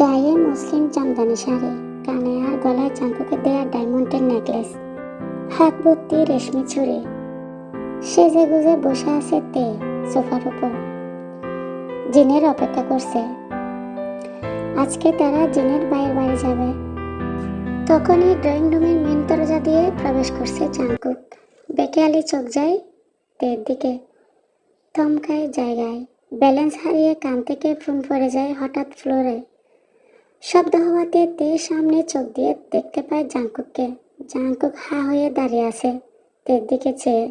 গায়ে মুসলিম জামদানি শাড়ি, কানে আর গলায় চাঙ্কুকে দেয়া ডায়মন্ডের নেকলেস, হাত ভর্তি রেশমি ছুরি। সেজে গুজে বসে আছে তে, সোফার উপর। জিনের অপেক্ষা করছে। আজকে তারা জিনের বাইরের বাড়ি যাবে। তখনই ড্রয়িং রুমের মেন দরজা দিয়ে প্রবেশ করছে চাঙ্কুক বেকে আলি চোখ যায় তের দিকে। থমকায় জায়গায়। ব্যালেন্স হারিয়ে কান থেকে ফোন পড়ে যায় হঠাৎ ফ্লোরে। শব্দ হওয়াতে তে সামনে চোখ দিয়ে দেখতে পায় জাঙ্কুককে জাঙ্কুক হা হয়ে দাঁড়িয়ে আছে তের দিকে চেয়ে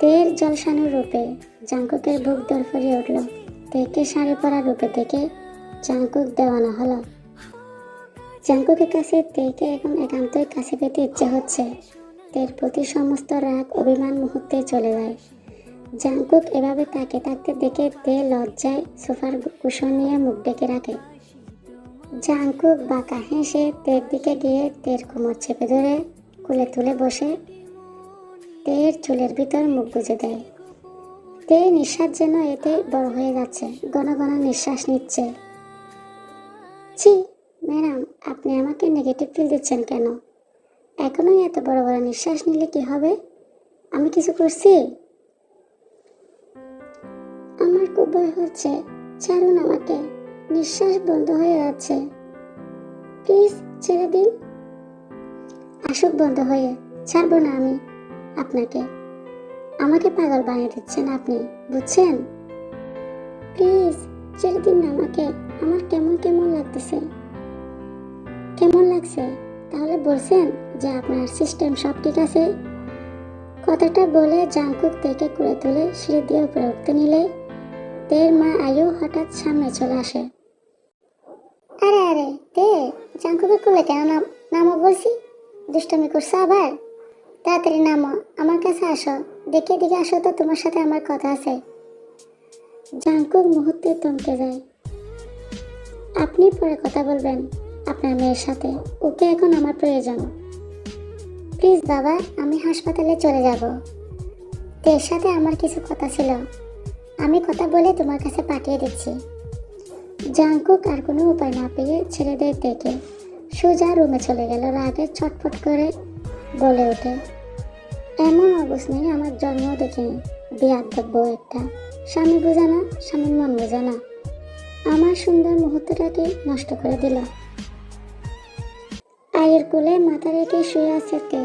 তের জলসানো রূপে জাঙ্কুকের বুক দরফরিয়ে উঠল। তেকে শাড়ি পরা রূপে দেখে জাঙ্কুক দেওয়ানো হলো। জাঙ্কুকের কাছে তেকে এখন একান্তই কাছে পেতে ইচ্ছে হচ্ছে। তের প্রতি সমস্ত রাগ, অভিমান মুহূর্তে চলে যায়। জাঙ্কুক এভাবে তাকে থাকতে দেখে তে লজ্জায় সোফার কুশন নিয়ে মুখ ডেকে রাখে। জাঙ্কুক বাঁকা হেসে তের দিকে গিয়ে তের কোমর চেপে ধরে কুলে তুলে বসে। তের চুলের ভিতর মুখ গুজে দেয়। তে নিঃশ্বাস যেন এতে বড় হয়ে যাচ্ছে, ঘন ঘন নিঃশ্বাস নিচ্ছে। ছি, ম্যাডাম, আপনি আমাকে নেগেটিভ ফিল দিচ্ছেন কেন? এখনোই এত বড় বড় নিঃশ্বাস নিলে কি হবে? আমি কিছু করছি? আমার খুব ভয় হচ্ছে। ছাড়ুন আমাকে, নিঃশ্বাস বন্ধ হয়ে যাচ্ছে। প্লিজ ছেড়ে দিন। আসুক বন্ধ হয়ে, ছাড়বো না আমি আপনাকে। আমাকে পাগল বানিয়ে দিচ্ছেন আপনি, বুঝছেন? প্লিজ ছেড়ে আমাকে, আমার কেমন কেমন লাগতেছে? কেমন লাগছে? তাহলে বলছেন যে আপনার সিস্টেম সব ঠিক আছে? কথাটা বলে জাঙ্কুক থেকে করে তুলে সিঁড়ি দিয়ে উপরে উঠতে নিলে। তের মা আয়ু হঠাৎ সামনে চলে আসে। আরে আরে, তে জাঙ্কুকের কোলে কেন নাম, নামো বলছি? দুষ্টামি করছ আবার? তাড়াতাড়ি নামো, আমার কাছে আসো। দেখে দিকে আসো তো তোমার সাথে আমার কথা আছে। জাঙ্কুক মুহূর্তে থমকে যায়। আপনি পরে কথা বলবেন আপনার মেয়ের সাথে। ওকে এখন আমার প্রয়োজন। প্লিজ বাবা, আমি হাসপাতালে চলে যাব। তের সাথে আমার কিছু কথা ছিল। আমি কথা বলে তোমার কাছে পাঠিয়ে দিচ্ছি। জাঙ্কুক আর কোনো উপায় না পেয়ে ছেলেদের ডেকে সোজা রুমে চলে গেল রাগে ছটফট করে বলে ওঠে। এমন অবস্থায় আমার জন্ম দেখিনি। বিয়ার বউ একটা। স্বামী বোঝা না, স্বামীর মন বোঝা না। আমার সুন্দর মুহূর্তটাকে নষ্ট করে দিল। আয়ের কোলে মাথা রেখে শুয়ে আছে তে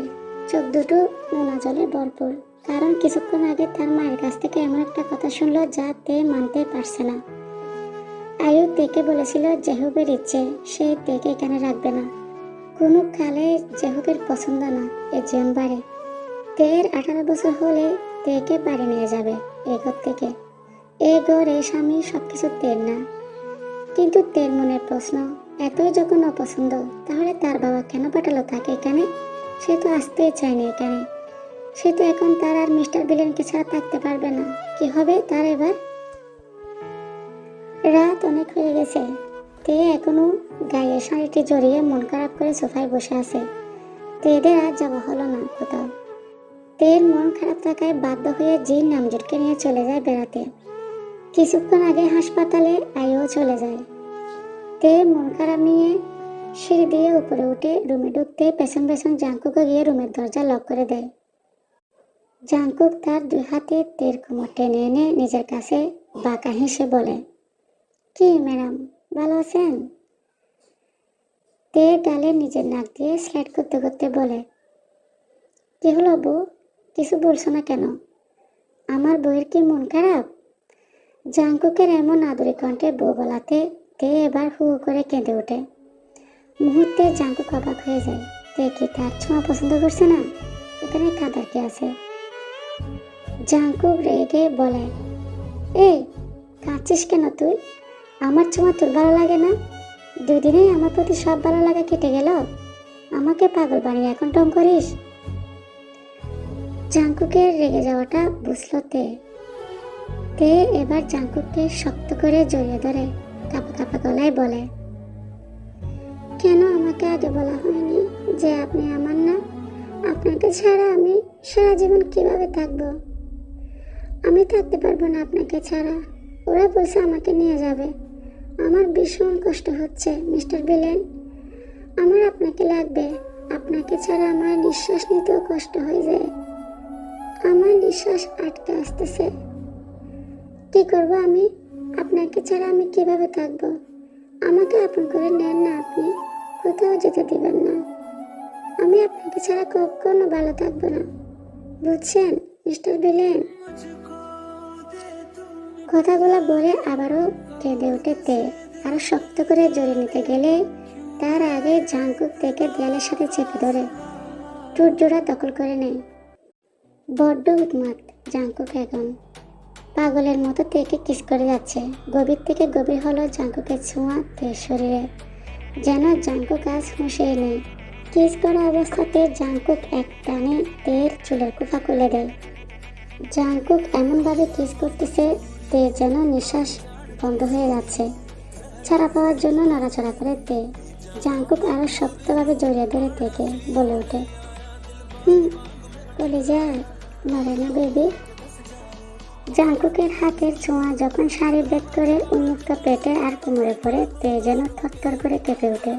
চোখ দুটো নোনা জলে ভরপুর। কারণ কিছুক্ষণ আগে তার মায়ের কাছ থেকে এমন একটা কথা শুনলো যা তে মানতে পারছে না। আয়ু তেকে বলেছিল জেহুবের ইচ্ছে, সে তেকে এখানে রাখবে না। কোনো কালে জেহুবের পছন্দ না, এ জীবন বাড়ে। তের আঠারো বছর হলে তেকে বাড়ি নিয়ে যাবে এই ঘর থেকে। এই এই স্বামী সব কিছু তের না। কিন্তু তের মনের প্রশ্ন, এতই যখন অপছন্দ তাহলে তার বাবা কেন পাঠালো তাকে এখানে? সে তো আসতেই চায়নি এখানে। সে তো এখন তার আর মিস্টার বিলেনকে ছাড়া থাকতে পারবে না। কি হবে তার এবার? রাত অনেক হয়ে গেছে। তে এখনও গায়ে শাড়িটি জড়িয়ে মন খারাপ করে সোফায় বসে আছে। তেদের আর যাওয়া হলো না কোথাও। তের মন খারাপ থাকায় বাধ্য হয়ে জিন নামজুটকে নিয়ে চলে যায় বেড়াতে। কিছুক্ষণ আগে হাসপাতালে আয়ও চলে যায়। তে মন খারাপ নিয়ে সিঁড়ি দিয়ে উপরে উঠে রুমে ঢুকতে পেছন পেছন জাঙ্কুকে গিয়ে রুমের দরজা লক করে দেয়। জাঙ্কুক তার দুই হাতে তের কোমর টেনে এনে নিজের কাছে বাঁকা হেসে বলে, কি ম্যাডাম, ভালো আছেন? তে গালে নিজের নাক দিয়ে স্লাইড করতে করতে বলে, কি হলো বউ কিছু বলছো না কেন? আমার বইয়ের কি মন খারাপ? জাঙ্কুকের এমন আদরি কণ্ঠে বউ বলাতে, তে এবার হু করে কেঁদে ওঠে। মুহূর্তে জাঙ্কুক অবাক হয়ে যায়। তে কি তার ছোঁয়া পছন্দ করছে না? এখানে কাদার কি আছে? জাঙ্কুক রেগে বলে, এই, কাঁদছিস কেন তুই? আমার ছোঁয়া তোর ভালো লাগে না? দুই দিনেই আমার প্রতি সব ভালো লাগা কেটে গেল? আমাকে পাগল বানিয়ে এখন টং করিস? জাঙ্কুকের রেগে যাওয়াটা বুঝলো তে। তে এবার জাঙ্কুককে শক্ত করে জড়িয়ে ধরে, কাপা কাপা গলায় বলে, কেন আমাকে আগে বলা হয়নি যে আপনি আমার না? আপনাকে ছাড়া আমি সারা জীবন কীভাবে থাকব? আমি থাকতে পারব না আপনাকে ছাড়া। ওরা বলছে আমাকে নিয়ে যাবে। আমার ভীষণ কষ্ট হচ্ছে, মিস্টার বিলেন আমার আপনাকে লাগবে। আপনাকে ছাড়া আমার নিঃশ্বাস নিতেও কষ্ট হয়ে যায়। আমার নিঃশ্বাস আটকে আসতেছে। কি করব আমি? আপনাকে ছাড়া আমি কীভাবে থাকব? আমাকে আপন করে নেন না আপনি। কোথাও যেতে দেবেন না। আমি আপনাকে ছাড়া কখনো ভালো থাকব না। বুঝছেন, মিস্টার বিলেন কথাগুলো বলে আবারও কেঁদে উঠে তে আরও শক্ত করে জড়িয়ে নিতে গেলে তার আগে জাঙ্কুক থেকে দেয়ালের সাথে চেপে ধরে টুট জোড়া দখল করে নেয়। বড্ড উন্মাদ জাঙ্কুক এখন। পাগলের মতো তেকে কিস করে যাচ্ছে। গভীর থেকে গভীর হলো জাঙ্কুকের ছোঁয়া তের শরীরে। যেন জাঙ্কুক আজ হুঁশে নেই। কিস করা অবস্থাতে জাঙ্কুক এক টানে তের চুলের কুফা খুলে দেয়। জাঙ্কুক এমনভাবে কিস করতেছে, তে যেন নিঃশ্বাস বন্ধ হয়ে যাচ্ছে। ছাড়া পাওয়ার জন্য নড়াচড়া করে তে। জাঙ্কুক আরও শক্তভাবে জড়িয়ে ধরে তেকে বলে ওঠে। হুম বলে যায় নড়ে না বেবি। জাঙ্কুকের হাতের ছোঁয়া যখন শাড়ি বেদ করে উন্মুক্ত পেটে আর কোমরে পড়ে, তে যেন থরথর করে কেঁপে ওঠে।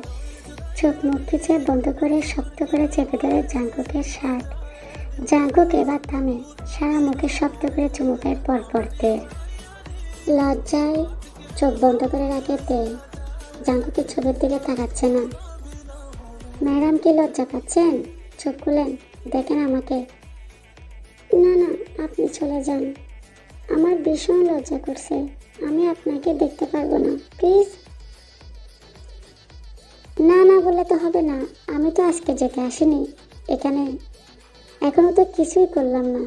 চোখ মুখ পিছে বন্ধ করে শক্ত করে চেপে ধরে জাঙ্কুকের শার্ট। জাঙ্কুক এবার থামে, সারা মুখে শক্ত করে চুমুকের পর পড়তে লজ্জায় চোখ বন্ধ করে রাখে তে। জাঙ্কুকের ছবির দিকে তাকাচ্ছে না। ম্যাডাম কি লজ্জা পাচ্ছেন? চোখ খুলেন, দেখেন আমাকে। না না, আপনি চলে যান। আমার ভীষণ লজ্জা করছে। আমি আপনাকে দেখতে পারব না, প্লিজ। না না বললে তো হবে না। আমি তো আজকে যেতে আসিনি। এখানে এখনও তো কিছুই করলাম না।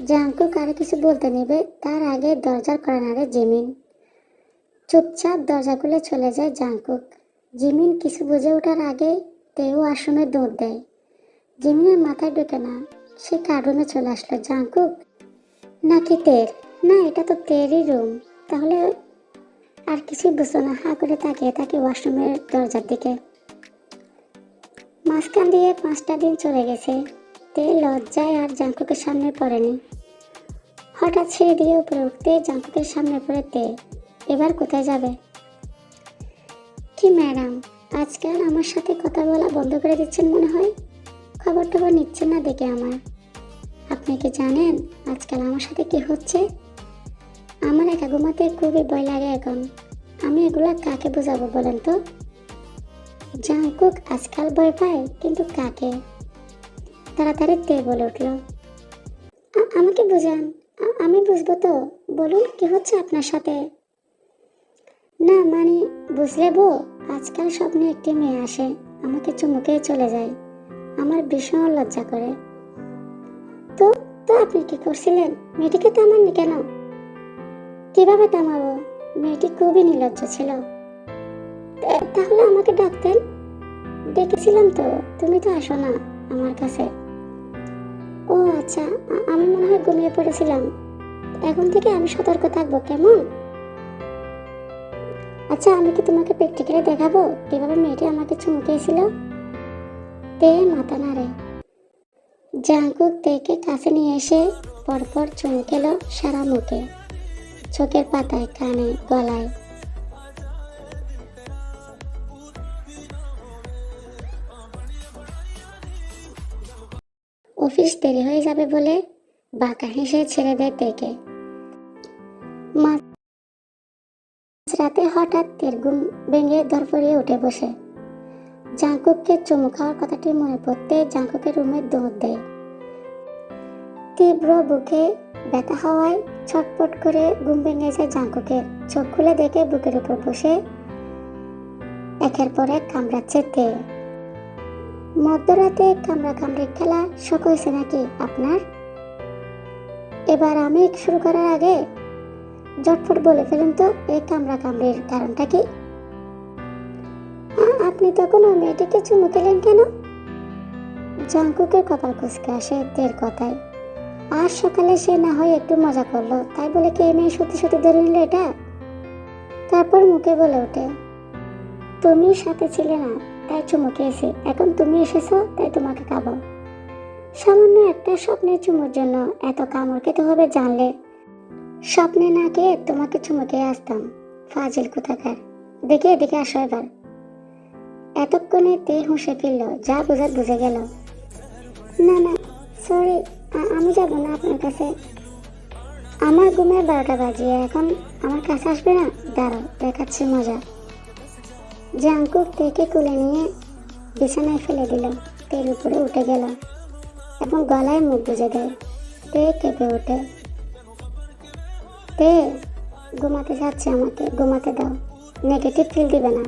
জাঙ্কু কারও কিছু বলতে নেবে, তার আগে দরজার কর্নারে জিমিন। চুপচাপ দরজা খুলে চলে যায় জাঙ্কুক জিমিন কিছু বুঝে ওঠার আগে তেও আসনে দৌড় দেয়। জিমিনের মাথায় ঢুকে না, সে কার্টুনে চলে আসলো। জাঙ্কুক নাকি তের না, এটা তো তেরই রুম তাহলে আর কিছুই বুঝতো না, হা করে তাকিয়ে থাকে ওয়াশরুমের দরজার দিকে। মাঝখান দিয়ে পাঁচটা দিন চলে গেছে। তে লজ্জায় আর জাঙ্কুকের সামনে পড়েনি। হঠাৎ ছেড়ে দিয়ে উপরে উঠতে জাঙ্কুকের সামনে পড়ে তে এবার কোথায় যাবে? কি ম্যাডাম আজকাল আমার সাথে কথা বলা বন্ধ করে দিচ্ছেন মনে হয়? খবর টবর নিচ্ছেন না দেখে আমার। আপনি কি জানেন আজকাল আমার সাথে কি হচ্ছে? আমার একা ঘুমাতে খুবই ভয় লাগে এখন। আমি এগুলা কাকে বোঝাবো বলেন তো? জাঙ্কুক আজকাল ভয় পায়, কিন্তু কাকে? তাড়াতাড়ি তে বলে উঠল। "আ- আমাকে বুঝান আমি বুঝব তো, বলুন কি হচ্ছে আপনার সাথে? না মানে বুঝলে বউ আজকাল স্বপ্নে একটি মেয়ে আসে, আমাকে চুমুকে চলে যায়। আমার ভীষণ লজ্জা করে। তো তো আপনি কি করছিলেন? মেয়েটিকে থামাননি কেন? কীভাবে থামাবো? মেয়েটি খুবই নির্লজ্জ ছিল। তাহলে আমাকে ডাকতেন? ডেকেছিলাম তো, তুমি তো আসো না আমার কাছে। ও আচ্ছা আমি মনে হয় ঘুমিয়ে পড়েছিলাম। এখন থেকে আমি সতর্ক থাকব, কেমন? আচ্ছা আমি কি তোমাকে প্র্যাকটিক্যালি দেখাবো? কীভাবে মেয়েটি আমাকে চুমুকিয়েছিল তে, মাথা নাড়ে। জাঙ্কুক তেকে কাছে নিয়ে এসে পরপর চুমুক এলো সারা মুখে, চোখের পাতায়, কানে, গলায়। অফিস দেরি হয়ে যাবে বলে বাঁকা হেসে ছেড়ে দেয় তেকে মাঝ রাতে হঠাৎ তের ঘুম ভেঙে ধরফরিয়ে উঠে বসে। জাঙ্কুককে চুমু খাওয়ার কথাটি মনে পড়তে জাঙ্কুকের রুমে দৌড় দেয় তীব্র বুকে ব্যথা হওয়ায় ছটপট করে ঘুম ভেঙে যায় জাঙ্কুকের চোখ খুলে দেখে বুকের উপর বসে একের পর এক কামড়াচ্ছে তে। মধ্যরাতে কামড়া কামড়ি খেলা শখ হয়েছে নাকি আপনার? এবার আমি শুরু করার আগে জটফট বলে ফেলুন তো এই কামড়া কামড়ির কারণটা কি? আপনি তখন ওই মেয়েটিকে চুমু খেলেন কেন? জাঙ্কুকের কপাল কুচকে আসে তের কথায়। আজ সকালে সে না হয় একটু মজা করল, তাই বলে কি এই মেয়ে সত্যি সত্যি ধরে নিল এটা? তারপর মুখে বলে ওঠে তুমি সাথে ছিলে না, তাই চুমু খেয়েছি। এখন তুমি এসেছ, তাই তোমাকে খাব। সামান্য একটা স্বপ্নের চুমুর জন্য এত কামড় খেতে হবে জানলে। স্বপ্নে না খেয়ে তোমাকে চুমু খেয়ে আসতাম, ফাজিল কোথাকার। দেখে এদিকে আসো এবার। এতক্ষণে তে হুঁশে ফিরল, যা বোঝার বুঝে গেল। না না সরি আমি যাব না আপনার কাছে। আমার ঘুমের বারোটা বাজিয়ে এখন আমার কাছে আসবে না? দাঁড়াও, দেখাচ্ছি মজা। জাঙ্কুক তেকে কুলে নিয়ে বিছানায় ফেলে দিল, তের উপরে উঠে গেল এবং গলায় মুখ বুঝে দেয়। তে কেঁপে ওঠে। তে, ঘুমাতে যাচ্ছে আমাকে, ঘুমাতে দাও নেগেটিভ ফিল দিবে না।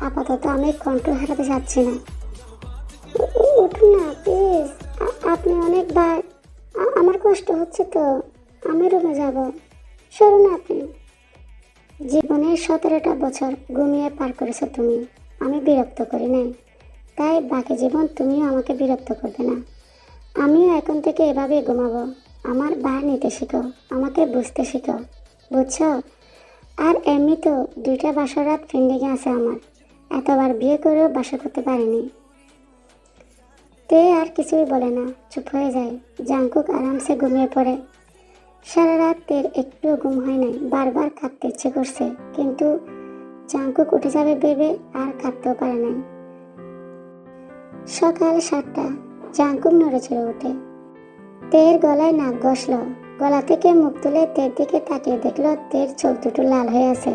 আপাতত আমি কন্ট্রোল হারাতে চাচ্ছি না। উঠুন না প্লিজ আপনি অনেকবার আমার কষ্ট হচ্ছে তো, আমি রুমে যাব। সরুন আপনি। জীবনের সতেরোটা বছর ঘুমিয়ে পার করেছ তুমি। আমি বিরক্ত করি নাই। তাই বাকি জীবন তুমিও আমাকে বিরক্ত করবে না। আমিও এখন থেকে এভাবে ঘুমাবো। আমার বার নিতে শিখো, আমাকে বুঝতে শিখো। বুঝছ? আর এমনি তো দুইটা বাসর রাত পেন্ডিংয়ে আছে আমার। এতবার বিয়ে করেও বাসা করতে পারেনি। তে আর কিছুই বলে না, চুপ হয়ে যায়। জাঙ্কুক আরামসে ঘুমিয়ে পড়ে। সারা রাত তের একটুও ঘুম হয় নাই, বারবার কাঁদতে ইচ্ছে করছে। কিন্তু জাঙ্কুক উঠে যাবে ভেবে আর কাঁদতেও পারে নাই। সকাল সাতটা জাঙ্কুক নড়ে চড়ে ওঠে। তের গলায় নাক ঘষল। গলা থেকে মুখ তুলে তের দিকে তাকিয়ে দেখল তের চোখ দুটো লাল হয়ে আছে।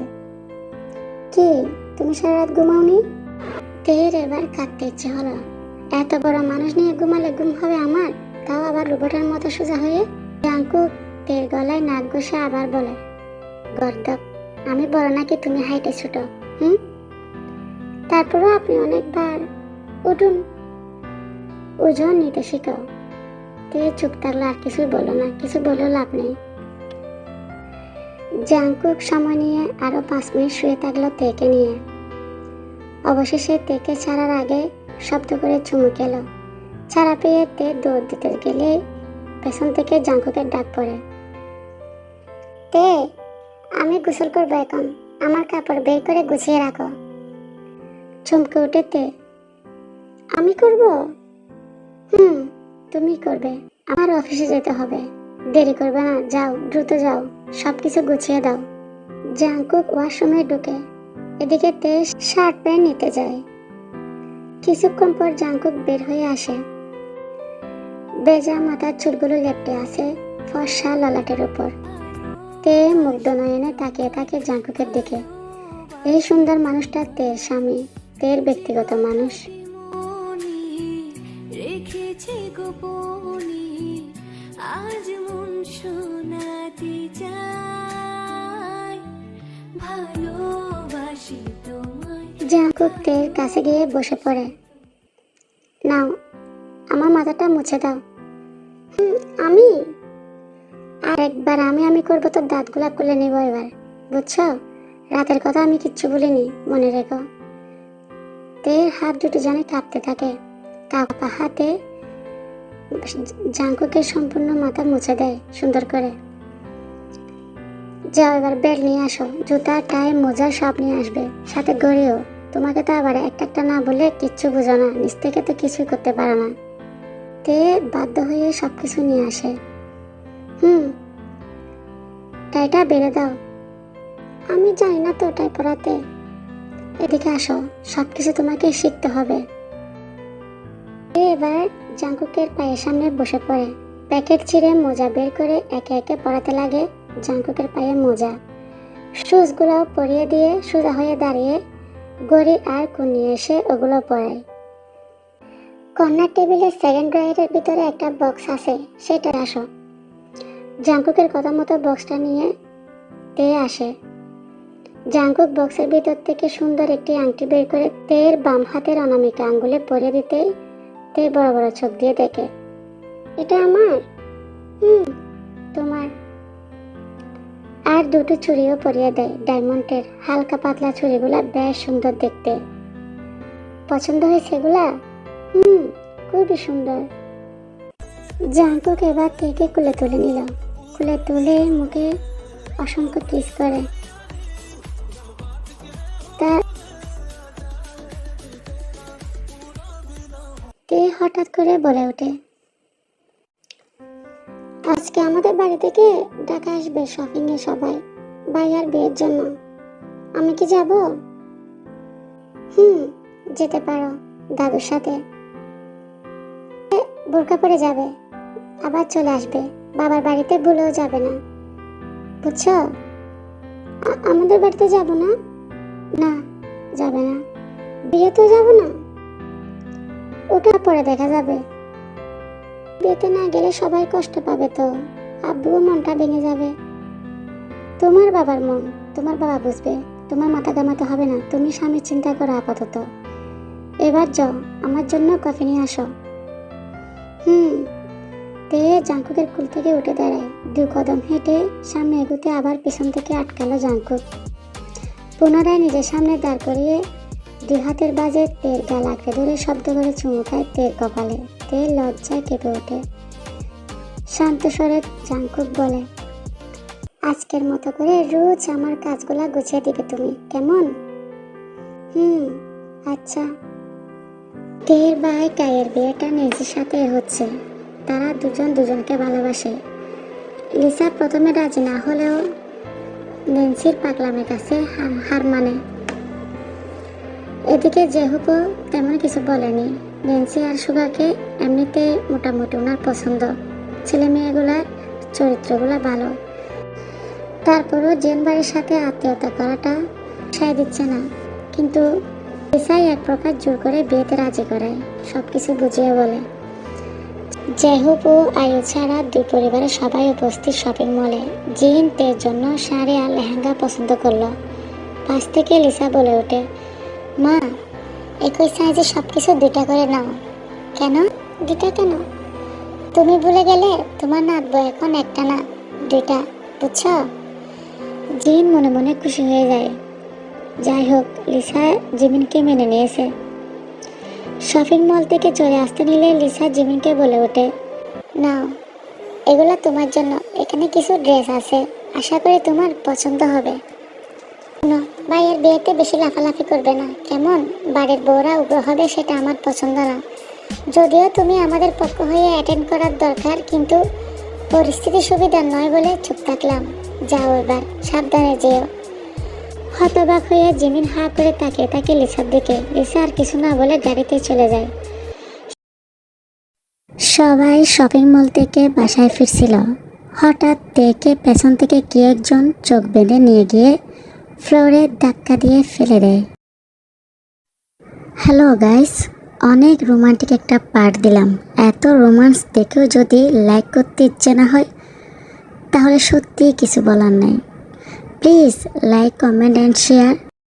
কি? তুমি সারা রাত ঘুমাওনি? তের এবার কাঁদতে ইচ্ছে হলো। এত বড় মানুষ নিয়ে ঘুমালে ঘুম হবে আমার? তাও আবার রোবটের মতো সোজা হয়ে? জাঙ্কুক তের গলায় নাক ঘষে আবার বলে, গর্দব, আমি বড় নাকি তুমি হাইটে ছোট, হুম? তারপরও আপনি অনেকবার উঠুন। ওজন নিতে শিখাও তে চুপ থাকল আর কিছুই বলো না, কিছু বলেও লাভ নেই। জাঙ্কুক সময় নিয়ে আরও পাঁচ মিনিট শুয়ে থাকল তেকে নিয়ে। অবশেষে তেকে ছাড়ার আগে শব্দ করে চুমু খেলো। ছাড়া পেয়ে তে দৌড় দিতে গেলে পেছন থেকে জাঙ্কুকের ডাক পড়ে। তে, আমি গোসল করব এখন। আমার কাপড় বের করে গুছিয়ে রাখো। চমকে উঠে তে, আমি করব? হুম, তুমি করবে। আমার অফিসে যেতে হবে। দেরি করবে না, যাও, দ্রুত যাও। সব কিছু গুছিয়ে দাও। জাঙ্কুক ওয়াশরুমে ঢুকে এদিকে তে শার্ট প্যান্ট নিতে যায়। কিছুক্ষণ পর জাঙ্কুক বের হয়ে আসে। বেজা মাথার চুলগুলো লেপটে আছে ফর্সা ললাটের উপর। তে মুগ্ধ নয়নে তাকিয়ে থাকে জাঙ্কুকের দিকে। এই সুন্দর মানুষটা তের স্বামী, তের ব্যক্তিগত মানুষ। তোমায় জাঙ্কুক কাছে গিয়ে বসে পড়ে। নাও, আমার মাথাটা মুছে দাও। আমি? আর একবার আমি আমি করব তো দাঁতগুলা খুলে নেব এবার, বুঝছ? রাতের কথা আমি কিচ্ছু বলিনি মনে রেখো। তের হাত দুটো জানে কাঁপতে থাকে। কাঁপা হাতে জাঙ্কুকের সম্পূর্ণ মাথা মুছে দেয় সুন্দর করে। যাও এবার বেল নিয়ে আসো জুতা টাই মোজা সব নিয়ে আসবে, সাথে গড়িও। তোমাকে তো আবার একটা একটা না বলে কিচ্ছু বোঝো না, নিজ থেকে তো কিছুই করতে পারো না। তে বাধ্য হয়ে সব কিছু নিয়ে আসে। হুম টাইটা বেড়ে দাও। আমি জানি না তো ওটাই পড়াতে। এদিকে আসো সব কিছু তোমাকে শিখতে হবে। এবার জাঙ্কুকের পায়ের সামনে বসে পড়ে। প্যাকেট ছিঁড়ে মোজা বের করে একে একে পড়াতে লাগে জাঙ্কুকের পায়ে মোজা। শুজগুলো পরিয়ে দিয়ে সোজা হয়ে দাঁড়িয়ে গড়ি আর কুনিয়ে এসে ওগুলো পরায় কর্নার টেবিলের সেকেন্ড ড্রয়ারের ভিতরে একটা বক্স আছে, সেটা আসো। জাঙ্কুকের কথা মতো বক্সটা নিয়ে তে আসে। জাঙ্কুক বক্সের ভিতর থেকে সুন্দর একটি আংটি বের করে তের বাম হাতের অনামিকা আঙ্গুলে পরে দিতেই তে বড় বড় চোখ দিয়ে দেখে, এটা আমার? হুম, তোমার। আর দুটো চুড়িও পরিয়ে দেয় ডায়মন্ডের হালকা পাতলা চুড়িগুলা বেশ সুন্দর দেখতে। পছন্দ হয়েছে এগুলা হুম, খুবই সুন্দর। জাঙ্কুক এবার থেকে কুলে তুলে নিল। কুলে তুলে মুখে অসংখ্য কিস করে। তে হঠাৎ করে বলে ওঠে? আজকে আমাদের বাড়ি থেকে ডাকা আসবে শপিং এ সবাই ভাইয়ার বিয়ের জন্য। আমি কি যাব? হুম, যেতে পারো, দাদুর সাথে। বোরকা পরে যাবে, আবার চলে আসবে, বাবার বাড়িতে ভুলেও যাবে না। বুঝছ? আমাদের বাড়িতে যাব না? না, যাবে না। বিয়েতেও যাব না? ওটা পরে দেখা যাবে। বিয়েতে না গেলে সবাই কষ্ট পাবে তো। আব্বুও মনটা ভেঙে যাবে। তোমার বাবার মন, তোমার বাবা বুঝবে। তোমার মাথা ঘামাতে হবে না। তুমি স্বামীর চিন্তা করো আপাতত। এবার যাও, আমার জন্য কফি নিয়ে আসো। হুম। তে জাঙ্কুকের কুল থেকে উঠে দাঁড়ায়। দু কদম হেঁটে সামনে এগুতে আবার পিছন থেকে আটকালো জাঙ্কুক পুনরায় নিজের সামনে দাঁড় করিয়ে দুই হাতের বাজে তের গাল ধরে শব্দ করে চুমু খায় তের কপালে। তের লজ্জায় কেঁপে ওঠে। শান্ত স্বরে জাঙ্কুক বলে, আজকের মতো করে রোজ আমার কাজগুলা গুছিয়ে দিবে তুমি, কেমন? হুম আচ্ছা। তের ভাই কায়ের বিয়েটা নিজের সাথে হচ্ছে, তারা দুজন দুজনকে ভালোবাসে। লিসা প্রথমে রাজি না হলেও নেন্সির পাগলামের কাছে হার মানে। এদিকে জেহুকও তেমন কিছু বলেনি। নেন্সি আর সুগাকে এমনিতে মোটামুটি ওনার পছন্দ। ছেলে মেয়েগুলার চরিত্রগুলো ভালো। তারপরও জেন সাথে আত্মীয়তা করাটা সায় দিচ্ছে না। কিন্তু লিসাই এক প্রকার জোর করে বিয়েতে রাজি করায় সব কিছু বুঝিয়ে বলে। জেহুক ও আয়ু ছাড়া দুই পরিবারের সবাই উপস্থিত শপিং মলে। জিন তের জন্য শাড়ি আর লেহেঙ্গা পছন্দ করল। পাশ থেকে লিসা বলে ওঠে, মা একই সাইজে সব কিছু দুটা করে নাও। কেন? দুটা কেন? তুমি ভুলে গেলে তোমার নাতবো এখন একটা না দুইটা বুঝছ? জিন মনে মনে খুশি হয়ে যায়। যাই হোক লিসা জিমিনকে মেনে নিয়েছে। শপিং মল থেকে চলে আসতে নিলে লিসা জিমিনকে বলে ওঠে নাও এগুলো তোমার জন্য। এখানে কিছু ড্রেস আছে। আশা করি তোমার পছন্দ হবে। শোনো, ভাইয়ের বিয়েতে বেশি লাফালাফি করবে না। কেমন? বাড়ির বউরা উগ্র হবে সেটা আমার পছন্দ না। যদিও তুমি আমাদের পক্ষ হয়ে অ্যাটেন্ড করার দরকার, কিন্তু পরিস্থিতি সুবিধা নয় বলে চুপ থাকলাম। যাও এবার, সাবধানে যেও। হতবাক হয়ে জিমিন হা করে তাকিয়ে তাকে লিসার দিকে। লিসা আর কিছু না বলে গাড়িতে চলে যায়। সবাই শপিং মল থেকে বাসায় ফিরছিল। হঠাৎ দেখে পেছন থেকে কে একজন চোখ বেঁধে নিয়ে গিয়ে ফ্লোরে ধাক্কা দিয়ে ফেলে দেয়। হ্যালো গাইস, অনেক রোমান্টিক একটা পার্ট দিলাম। এত রোমান্স দেখেও যদি লাইক করতে ইচ্ছে না হয়, তাহলে সত্যিই কিছু বলার নাই। Please like, comment and share